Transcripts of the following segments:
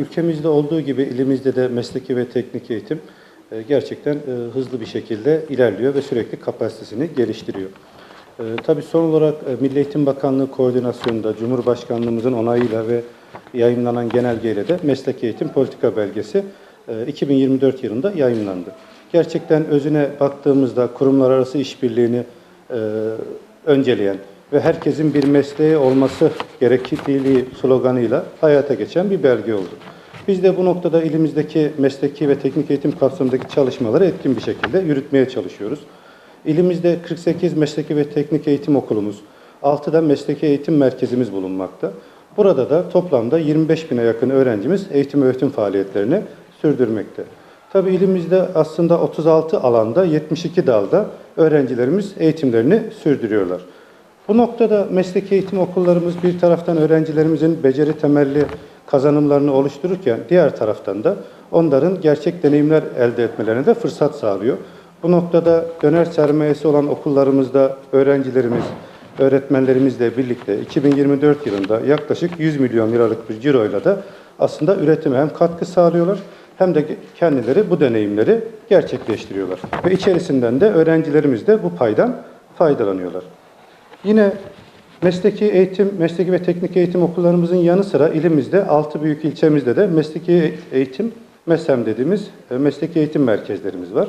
Ülkemizde olduğu gibi ilimizde de mesleki ve teknik eğitim e, gerçekten e, hızlı bir şekilde ilerliyor ve sürekli kapasitesini geliştiriyor. E, Tabii son olarak Milli Eğitim Bakanlığı koordinasyonunda Cumhurbaşkanlığımızın onayıyla ve yayınlanan genelgeyle de mesleki eğitim politika belgesi e, 2024 yılında yayınlandı. Gerçekten özüne baktığımızda kurumlar arası işbirliğini önceleyen ve herkesin bir mesleği olması gerekliliği sloganıyla hayata geçen bir belge oldu. Biz de bu noktada ilimizdeki mesleki ve teknik eğitim kapsamındaki çalışmaları etkin bir şekilde yürütmeye çalışıyoruz. İlimizde 48 mesleki ve teknik eğitim okulumuz, 6 da mesleki eğitim merkezimiz bulunmakta. Burada da toplamda 25 bine yakın öğrencimiz eğitim öğretim faaliyetlerini sürdürmekte. Tabii ilimizde aslında 36 alanda 72 dalda öğrencilerimiz eğitimlerini sürdürüyorlar. Bu noktada mesleki eğitim okullarımız bir taraftan öğrencilerimizin beceri temelli kazanımlarını oluştururken diğer taraftan da onların gerçek deneyimler elde etmelerine de fırsat sağlıyor. Bu noktada döner sermayesi olan okullarımızda öğrencilerimiz, öğretmenlerimizle birlikte 2024 yılında yaklaşık 100 milyon liralık bir ciroyla da aslında üretime hem katkı sağlıyorlar hem de kendileri bu deneyimleri gerçekleştiriyorlar. Ve içerisinden de öğrencilerimiz de bu paydan faydalanıyorlar. Yine mesleki eğitim, mesleki ve teknik eğitim okullarımızın yanı sıra ilimizde 6 büyük ilçemizde de mesleki eğitim, MESEM dediğimiz e, mesleki eğitim merkezlerimiz var.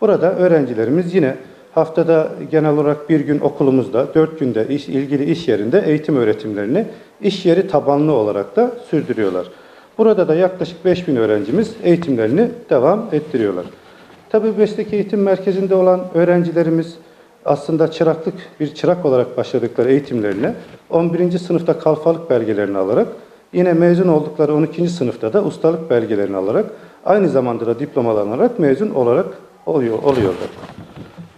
Burada öğrencilerimiz yine haftada genel olarak bir gün okulumuzda, dört günde iş, ilgili iş yerinde eğitim öğretimlerini iş yeri tabanlı olarak da sürdürüyorlar. Burada da yaklaşık 5000 öğrencimiz eğitimlerini devam ettiriyorlar. Tabii mesleki eğitim merkezinde olan öğrencilerimiz aslında çıraklık bir çırak olarak başladıkları eğitimlerine 11. sınıfta kalfalık belgelerini alarak yine mezun oldukları 12. sınıfta da ustalık belgelerini alarak aynı zamanda da diplomalarını alarak mezun olarak oluyor, oluyorlar.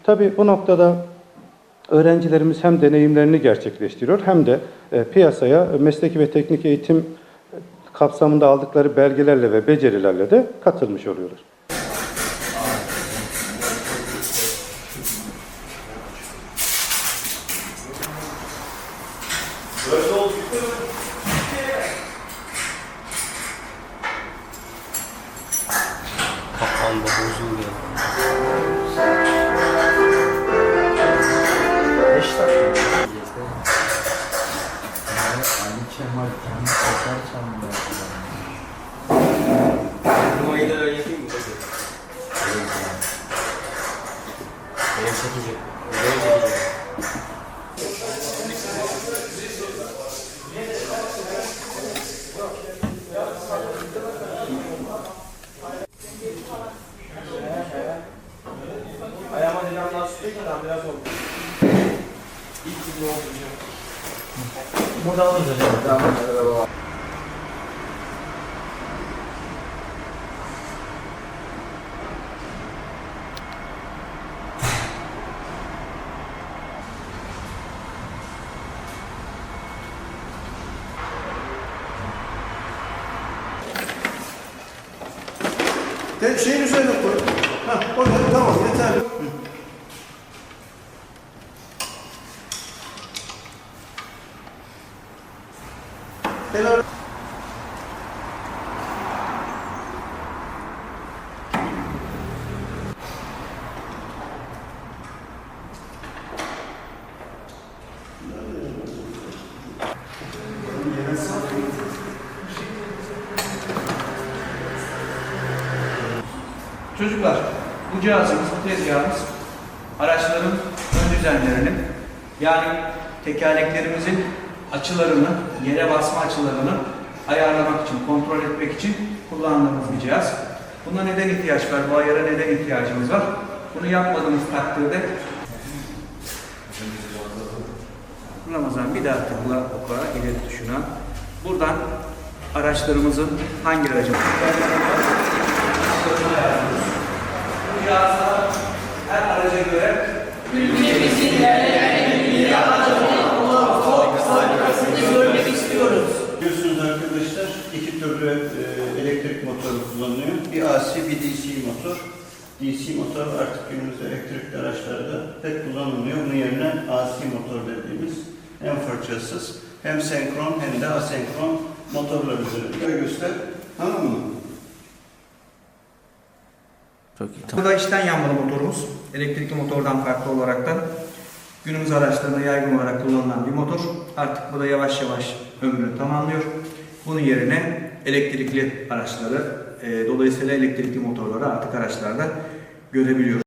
Tabii bu noktada öğrencilerimiz hem deneyimlerini gerçekleştiriyor hem de e, piyasaya mesleki ve teknik eğitim kapsamında aldıkları belgelerle ve becerilerle de katılmış oluyorlar. Kapandı, bozuldu. Beş dakika. Ali Kemal kendi sakar çaldı. Numarayı da öyle yapayım mı? Benim çekecek. Benim çekecek. Ayağıma dinlen daha sürekli biraz oldu. İlk gibi oldu. Burada alırız hocam. Te şeyin üzerine koy. Hah, orada tamam yeterli. Helal. Çocuklar, bu cihazımız, bu tezgahımız araçların ön düzenlerini yani tekerleklerimizin açılarını, yere basma açılarını ayarlamak için, kontrol etmek için kullandığımız bir cihaz. Buna neden ihtiyaç var? Bu ayara neden ihtiyacımız var? Bunu yapmadığımız takdirde Ramazan bir daha tıkla oka ileri tuşuna. Buradan araçlarımızın hangi aracın arkadaşlar iki türlü e, elektrik motoru kullanılıyor. Bir AC, bir DC motor. DC motor artık günümüzde elektrikli araçlarda pek kullanılmıyor. Bunun yerine AC motor dediğimiz hem fırçasız hem senkron hem de asenkron motorlar üzerinde. Göster. Tamam mı? Çok iyi. Tamam. Bu da içten yanmalı motorumuz. Elektrikli motordan farklı olarak da günümüz araçlarında yaygın olarak kullanılan bir motor. Artık bu da yavaş yavaş ömrünü tamamlıyor. Bunun yerine elektrikli araçları, e, dolayısıyla elektrikli motorları artık araçlarda görebiliyoruz.